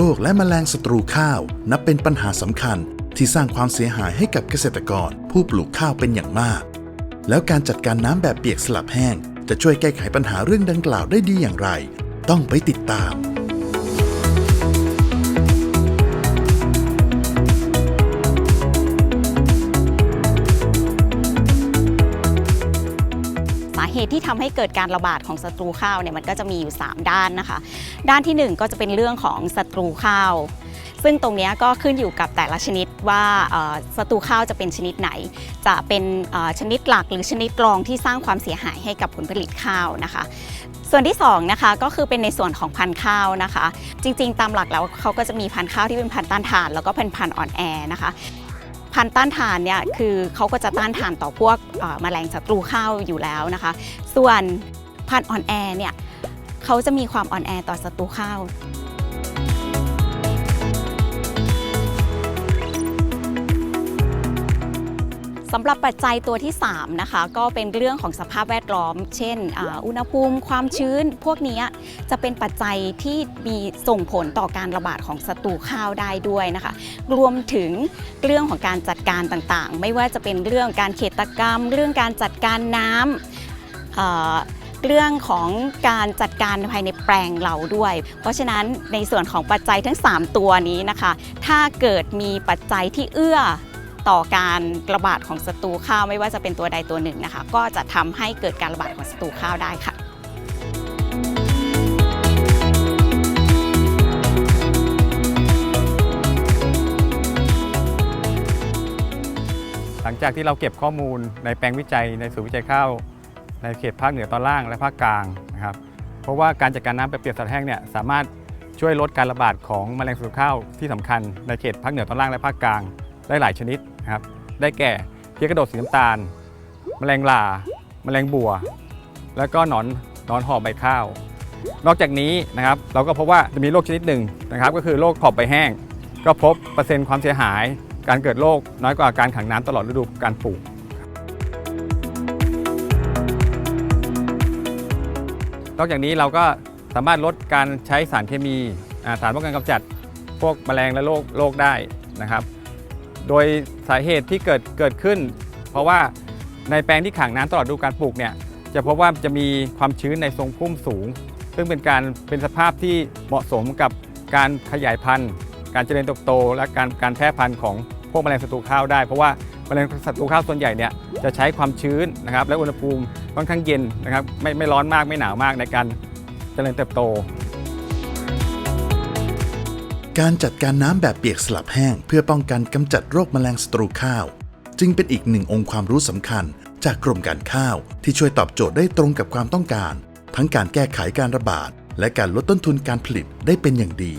โรคและแมลงศัตรูข้าว นับเป็นปัญหาสำคัญที่สร้างความเสียหายให้กับเกษตรกร ผู้ปลูกข้าวเป็นอย่างมาก แล้วการจัดการน้ำแบบเปียกสลับแห้ง จะช่วยแก้ไขปัญหาเรื่องดังกล่าวได้ดีอย่างไร ต้องไปติดตาม เหตุที่ทำให้เกิดการระบาดของศัตรูข้าวเนี่ยมันก็จะมีอยู่ 3 ด้านนะคะ ด้านทีหนึ่1 ก็จะเป็นเรื่องของศัตรูข้าว ซึ่งตรงนี้ก็ขึ้นอยู่กับแต่ละชนิดว่าศัตรูข้าวจะเป็นชนิดไหน จะเป็นชนิดหลักหรือชนิดรองที่สร้างความเสียหายให้กับผลผลิตข้าวนะคะส่วนที่2นะคะก็คือเป็นในส่วนของพันธุ์ข้าวนะคะ จริงๆ ตามหลักแล้วเขาก็จะมีพันธุ์ข้าวที่เป็นพันธุ์ต้านทาน แล้วก็เป็นพันธุ์อ่อนแอนะคะ พันธุ์ต้านทานเนี่ยคือเขาก็จะต้านทานต่อพวกแมลงศัตรูข้าวอยู่แล้วนะคะ ส่วนพันธุ์อ่อนแอเนี่ยเขาจะมีความอ่อนแอต่อศัตรูข้าว สำหรับปัจจัยตัวที่ 3 นะคะ ก็เป็นเรื่องของสภาพแวดล้อม เช่นอ,อุณหภูมิความชื้น พวกนี้จะเป็นปัจจัยที่มีส่งผลต่อการระบาดของศัตรูข้าวได้ด้วยนะคะ รวมถึงเรื่องของการจัดการต่างๆ ไม่ว่าจะเป็นเรื่องการเขตกรรม เรื่องการจัดการน้ำเอ่อเรื่องของการจัดการภายในแปลงเราด้วย เพราะฉะนั้นในส่วนของปัจจัยทั้ง 3 ตัวนี้นะคะ ถ้าเกิดมีปัจจัยที่เอื้อ ต่อการระบาดของศัตรูข้าวไม่ว่าจะเป็นตัวใดตัวหนึ่งนะคะ ก็จะทำให้เกิดการระบาดของศัตรูข้าวได้ค่ะหลังจากที่เราเก็บข้อมูลในแปลงวิจัยในศูนย์วิจัยข้าวในเขตภาคเหนือตอนล่างและภาคกลางนะครับ เพราะว่าการจัดการน้ำแบบเปียกสัตว์แห้งเนี่ยสามารถช่วยลดการระบาดของแมลงศัตรูข้าวที่สำคัญในเขตภาคเหนือตอนล่างและภาคกลางได้หลายชนิด นะครับ ได้แก่เพี้ยกระโดดสีน้ำตาล แมลงลาแมลงบัว แล้วก็หนอนหนอนหอบใบข้าว นอกจากนี้นะครับเราก็พบว่าจะมีโรคชนิดหนึ่งนะครับ ก็คือโรคขอบใบแห้ง ก็พบเปอร์เซ็นต์ความเสียหาย การเกิดโรคน้อยกว่าการขังน้ำตลอดฤดูการปลูกนอกจากนี้เราก็สามารถลดการใช้สารเคมี สารป้องกันกำจัดพวกแมลงและโรคโรคได้นะครับ โดยสาเหตุที่เกิดเกิดขึ้น เพราะว่าในแปลงที่ขังน้ำตลอดฤดูการปลูกเนี่ยจะพบว่าจะมีความชื้นในทรงพุ่มสูง ซึ่งเป็นการเป็นสภาพที่เหมาะสมกับการขยายพันธุ์ การเจริญเติบโต และการการแพร่พันธุ์ของพวกแมลงศัตรูข้าวได้เพราะว่าแมลงศัตรูข้าวส่วนใหญ่เนี่ยจะใช้ความชื้นนะครับและอุณหภูมิค่อนข้างเย็นนะครับไม่ไม่ร้อนมากไม่หนาวมากในการเจริญเติบโต การจัดการน้ำแบบเปียกสลับแห้ง เพื่อป้องกันกำจัดโรคแมลงศัตรูข้าว จึงเป็นอีกหนึ่งองค์ความรู้สำคัญ จากกรมการข้าวที่ช่วยตอบโจทย์ได้ตรงกับความต้องการ ทั้งการแก้ไขการระบาด และการลดต้นทุนการผลิตได้เป็นอย่างดี